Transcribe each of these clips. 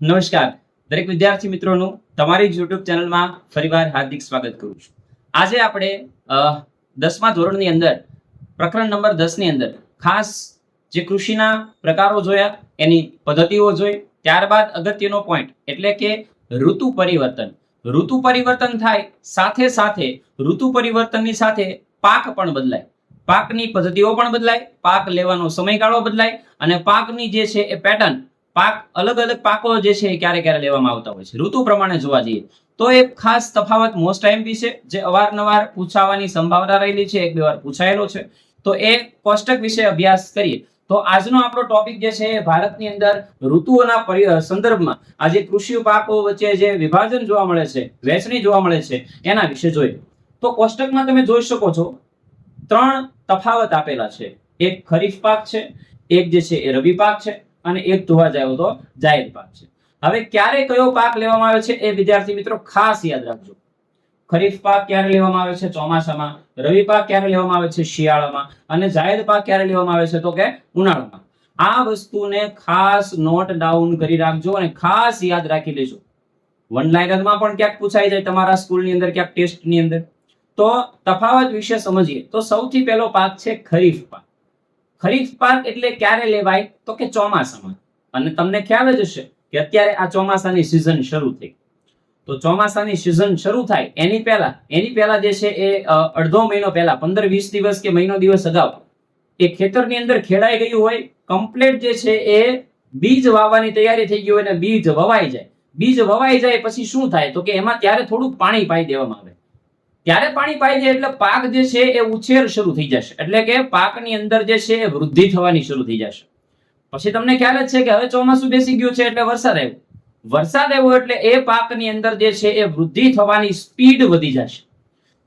નમસ્કાર. દરેક વિદ્યાર્થી મિત્રોનું તમારી યુટ્યુબ ચેનલમાં ફરીવાર હાર્દિક સ્વાગત કરું છું. આજે આપણે દસમા ધોરણની અંદર, પ્રકરણ નંબર દસની અંદર ખાસ જે કૃષિના પ્રકારો જોયા, એની પદ્ધતિઓ જોઈ, ત્યારબાદ અગત્યનો પોઈન્ટ એટલે કે ઋતુ પરિવર્તન. ઋતુ પરિવર્તન થાય સાથે સાથે ઋતુ પરિવર્તનની સાથે પાક પણ બદલાય. પાકની પદ્ધતિઓ પણ બદલાય, પાક લેવાનો સમયગાળો બદલાય અને પાકની જે છે એ પેટર્ન પાક અલગ અલગ પાકો જે છે એ ક્યારે ક્યારે લેવામાં આવતા હોય છે. ઋતુ પ્રમાણે જોવા જઈએ, તો એક ખાસ તફાવત મોસ્ટ એમપી છે, જે અવારનવાર પૂછાવાની સંભાવના રહેલી છે, એક બે વાર પૂછાયેલો છે. તો એ કોષ્ટક વિશે અભ્યાસ કરીએ. તો આજનો આપણો ટોપિક જે છે ભારતની અંદર ઋતુઓના સંદર્ભમાં આજે કૃષિ પાકો વચ્ચે જે વિભાજન જોવા મળે છે, વહેંચણી જોવા મળે છે, એના વિશે જોઈએ. તો કોષ્ટકમાં તમે જોઈ શકો છો ત્રણ તફાવત આપેલા છે. એક ખરીફ પાક છે, એક જે છે એ રવિ પાક છે અને એક જોવા જાવ તો જાહેર પાક છે. હવે ક્યારે કયો પાક લેવામાં આવે છે એ વિદ્યાર્થી મિત્રો ખાસ યાદ રાખજો. ખરીફ પાક ક્યારે લેવામાં આવે છે? ચોમાસામાં. રવિ પાક ક્યારે લેવામાં આવે છે? શિયાળામાં. અને જાહેર પાક ક્યારે લેવામાં આવે છે? તો કે ઉનાળામાં. આ વસ્તુને ખાસ નોટ ડાઉન કરી રાખજો અને ખાસ યાદ રાખી લેજો. વન લાઇનરમાં પણ ક્યાંક પૂછાઈ જાય તમારા સ્કૂલની અંદર, ક્યાંક ટેસ્ટની અંદર. તો તફાવત વિશે સમજીએ. તો સૌથી પહેલો પાક છે ખરીફ પાક. ખરીફ પાક એટલે ક્યારે લેવાય? તો કે ચોમાસામાં. અને તમને ખ્યાલ જ હશે કે અત્યારે આ ચોમાસાની સિઝન શરૂ થઈ. તો ચોમાસાની સિઝન શરૂ થાય એની પહેલા એની પહેલા જે છે એ અડધો મહિનો પહેલા, પંદર વીસ દિવસ કે મહિનો દિવસ અગાઉ, એ ખેતરની અંદર ખેડાઈ ગયું હોય, કમ્પ્લેટ જે છે એ બીજ વાવવાની તૈયારી થઈ ગઈ હોય અને બીજ વવાઈ જાય. બીજ વવાઈ જાય પછી શું થાય? તો કે એમાં ત્યારે થોડુંક પાણી પાઈ દેવામાં આવે. ત્યારે પાણી પાઈ જાય એટલે પાક જે છે એ ઉછેર શરૂ થઈ જશે. એટલે કે પાકની અંદર જે છે એ વૃદ્ધિ થવાની શરૂ થઈ જશે. પછી તમને ખ્યાલ જ છે કે હવે ચોમાસું બેસી ગયું છે એટલે વરસાદ આવ્યો. વરસાદ આવ્યો એટલે એ પાકની અંદર જે છે એ વૃદ્ધિ થવાની સ્પીડ વધી જશે.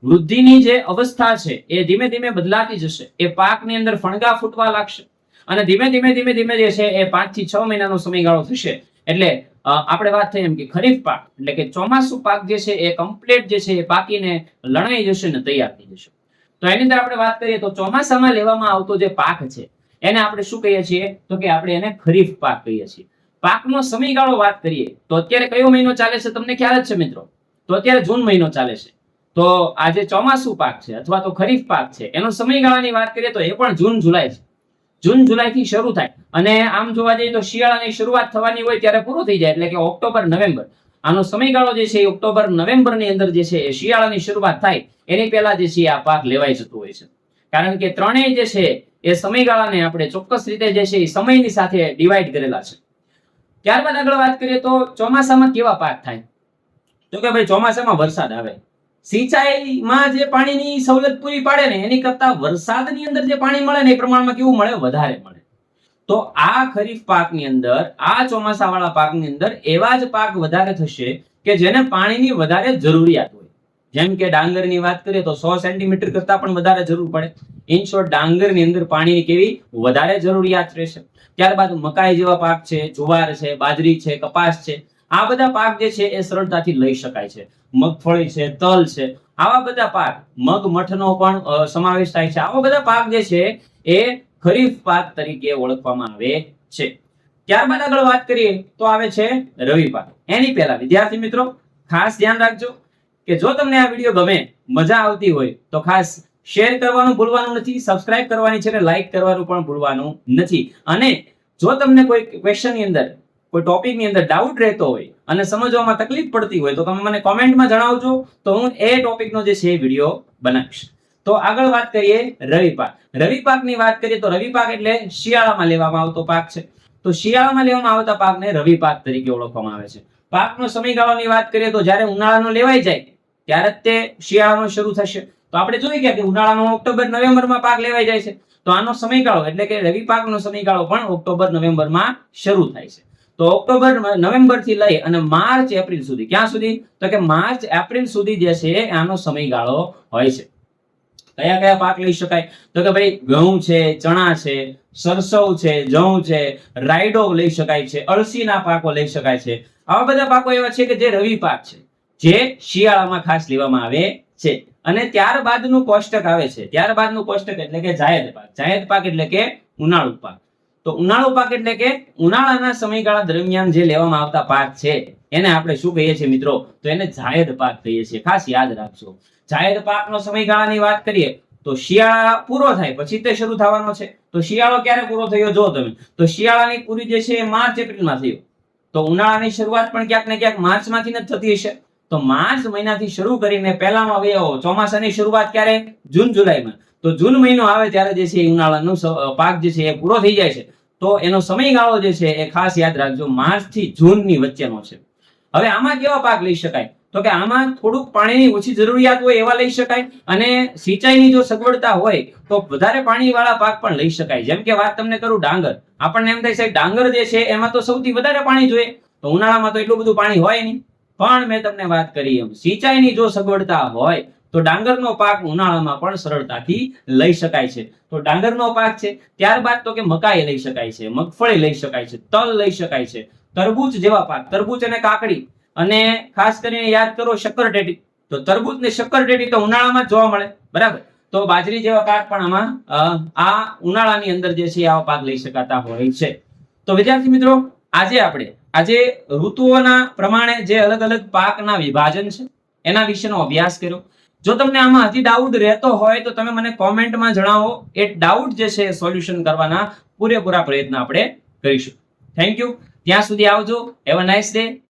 વૃદ્ધિની જે અવસ્થા છે એ ધીમે ધીમે બદલાતી જશે. એ પાકની અંદર ફણગા ફૂટવા લાગશે. અને ધીમે ધીમે ધીમે ધીમે જે છે એ પાંચથી છ મહિનાનો સમયગાળો થશે. એટલે આપણે વાત થઈ એમ કે ખરીફ પાક, એટલે કે ચોમાસુ પાક જે છે એ કમ્પ્લીટ જે છે એ પાકીને લણાઈ જશે ને તૈયાર થઈ જશે. તો એની અંદર આપણે વાત કરીએ તો ચોમાસામાં લેવામાં આવતો જે પાક છે, એને આપણે શું કહીએ છીએ? તો કે આપણે એને ખરીફ પાક કહીએ છીએ. પાકનો સમયગાળો વાત કરીએ, તો અત્યારે કયો મહિનો ચાલે છે તમને ખ્યાલ જ છે મિત્રો? તો અત્યારે જૂન મહિનો ચાલે છે. તો આ જે ચોમાસુ પાક છે અથવા તો ખરીફ પાક છે, એનો સમયગાળાની વાત કરીએ તો એ પણ જૂન જુલાઈ છે. જૂન જુલાઈ થી શરૂ થાય. અને આમ જોવા જઈએ તો શિયાળાની શરૂઆત થવાની હોય ત્યારે પૂરું થઈ જાય, એટલે કે ઓક્ટોબર, નવેમ્બર. આનો સમયગાળો જે છે ઓક્ટોબર નવેમ્બરની અંદર જે છે એ શિયાળાની શરૂઆત થાય. એની પહેલા જે છે આ પાક લેવાઈ જતો હોય છે. કારણ કે ત્રણેય જે છે એ સમયગાળાને આપણે ચોક્કસ રીતે જે છે એ સમયની સાથે ડિવાઈડ કરેલા છે. ત્યારબાદ આગળ વાત કરીએ તો ચોમાસામાં કેવા પાક થાય? તો કે ભાઈ ચોમાસામાં વરસાદ આવે. સિંચાઈમાં જે પાણીની સવલત પૂરી પાડે ને, એની કરતા વરસાદની અંદર જે પાણી મળે ને, એ પ્રમાણમાં કેવું મળે? વધારે મળે. તો આ ખરીફ પાકની અંદર, આ ચોમાસાવાળા પાકની અંદર, એવા જ પાક વધારે થશે કે જેને પાણીની વધારે જરૂરિયાત હોય. જેમ કે ડાંગરની વાત કરીએ તો સો સેન્ટીમીટર કરતા પણ વધારે જરૂર પડે. ઇન શોર્ટ ડાંગરની અંદર પાણીની કેવી વધારે જરૂરિયાત રહેશે. ત્યારબાદ મકાઈ જેવા પાક છે, જુવાર છે, બાજરી છે, કપાસ છે. આ બધા પાક જે છે એ સરળતાથી લઈ શકાય છે. મગફળી છે, તલ છે, આવા બધા પાક, મગ, મઠનો પણ સમાવેશ થાય છે. આવા બધા પાક જે છે એ ખરીફ પાક તરીકે ઓળખવામાં આવે છે. ત્યારબાદ આગળ વાત કરીએ તો આવે છે રવિ પાક. એની પહેલા વિદ્યાર્થી મિત્રો, ખાસ ધ્યાન રાખજો કે જો તમને આ વીડિયો ગમે, મજા આવતી હોય, તો ખાસ શેર કરવાનું ભૂલવાનું નથી, સબસ્ક્રાઇબ કરવાની છે અને લાઈક કરવાનું પણ ભૂલવાનું નથી. અને જો તમને કોઈ ક્વેશ્ચનની અંદર કોઈ ટોપિકની અંદર ડાઉટ રહેતો હોય અને સમજવામાં તકલીફ પડતી હોય તો તમે મને કોમેન્ટમાં જણાવજો તો હું એ ટોપિકનો જે છે વીડિયો બનાવીશ. તો આગળ વાત કરીએ રવિ પાક. રવિ પાકની વાત કરીએ તો રવિ પાક એટલે શિયાળામાં લેવામાં આવતો પાક છે. તો શિયાળામાં લેવામાં આવતા પાકને રવિ પાક તરીકે ઓળખવામાં આવે છે. પાકનો સમયગાળાની વાત કરીએ તો જ્યારે ઉનાળાનો લેવાઈ જાય ત્યારે જ તે શિયાળાનો શરૂ થશે. તો આપણે જોઈ ગયા કે ઉનાળાનો ઓક્ટોબર, નવેમ્બરમાં પાક લેવાઈ જાય છે. તો આનો સમયગાળો એટલે કે રવિ પાકનો સમયગાળો પણ ઓક્ટોબર, નવેમ્બરમાં શરૂ થાય છે. તો ઓક્ટોબર નવેમ્બરથી લઈ અને માર્ચ, એપ્રિલ સુધી. ક્યાં સુધી? તો કે માર્ચ, એપ્રિલ સુધી જે છે આનો સમયગાળો હોય છે. કયા કયા પાક લઈ શકાય? તો કે ભાઈ ઘઉં છે, ચણા છે, સરસવ છે જવ છે, રાયડો લઈ શકાય છે, અળસીના પાકો લઈ શકાય છે. આવા બધા પાકો એવા છે કે જે રવિ પાક છે, જે શિયાળામાં ખાસ લેવામાં આવે છે. અને ત્યારબાદનું કોષ્ટક આવે છે. ત્યારબાદનું કોષ્ટક એટલે કે જાયદ પાક. જાયદ પાક એટલે કે ઉનાળુ પાક. તો ઉનાળો પાક એટલે કે ઉનાળાના સમયગાળા દરમિયાન જે લેવામાં આવતા પાક છે, એને આપણે શું કહીએ છીએ મિત્રો? તો એને જાયદ પાક કહીએ છીએ. ખાસ યાદ રાખજો. જાયદ પાકનો સમયગાળાની વાત કરીએ, તો શિયાળા પૂરો થાય, પછી તે શરૂ થવાનો છે. તો શિયાળો ક્યારે પૂરો થયો જો તમે? તો શિયાળાની પૂરી જે છે એ માર્ચ એપ્રિલમાં થયો. તો ઉનાળાની શરૂઆત પણ ક્યાંક ને ક્યાંક માર્ચમાંથી જ થતી હશે. તો માર્ચ મહિનાથી શરૂ કરીને પહેલામાં વયો ચોમાસાની શરૂઆત ક્યારે? જૂન, જુલાઈમાં. તો જૂન મહિનો આવે ત્યારે જે છે ઉનાળાનો પાક જે છે એ પૂરો થઈ જાય છે. તો એનો સમયગાળો જે છે એ ખાસ યાદ રાખજો, માર્ચથી જૂનની વચ્ચેનો છે. હવે આમાં કેવા પાક લઈ શકાય? તો કે આમાં થોડુંક પાણીની ઓછી જરૂરિયાત હોય એવા લઈ શકાય અને સિંચાઈની જો સગવડતા હોય તો વધારે પાણીવાળા પાક પણ લઈ શકાય. જેમ કે વાત તમને કરું ડાંગર. આપણને એમ થાય છે ડાંગર જે છે એમાં તો સૌથી વધારે પાણી જોઈએ. તો ઉનાળામાં તો એટલું બધું પાણી હોય નહીં. પણ મેં તમને વાત કરી એમ, સિંચાઈની જો સગવડતા હોય તો ડાંગરનો પાક ઉનાળામાં પણ સરળતાથી લઈ શકાય છે. તો ડાંગરનો પાક છે, ત્યારબાદ તો કે મકાઈ લઈ શકાય છે, મગફળી લઈ શકાય છે, તલ લઈ શકાય છે, તરબૂચ જેવા પાક, તરબૂચ અને કાકડી. અને ખાસ કરીને યાદ કરો શક્કરટેટી તો તરબૂચ ને શક્કરટેટી તો ઉનાળામાં જોવા મળે, બરાબર? તો બાજરી જેવા પાક પણ આમાં આ ઉનાળાની અંદર જે છે આવા પાક લઈ શકાતા હોય છે. તો વિદ્યાર્થી મિત્રો, આજે આપણે, આજે ઋતુઓના પ્રમાણે જે અલગ અલગ પાકના વિભાજન છે, એના વિશેનો અભ્યાસ કર્યો. જો તમને આમાં હજી ડાઉટ રહેતો હોય તો તમે મને કોમેન્ટમાં જણાવો. એ ડાઉટ જે છે સોલ્યુશન કરવાના પૂરેપૂરા પ્રયત્ન આપણે કરીશું. થેન્ક યુ ત્યાં સુધી આવજો. Have a nice day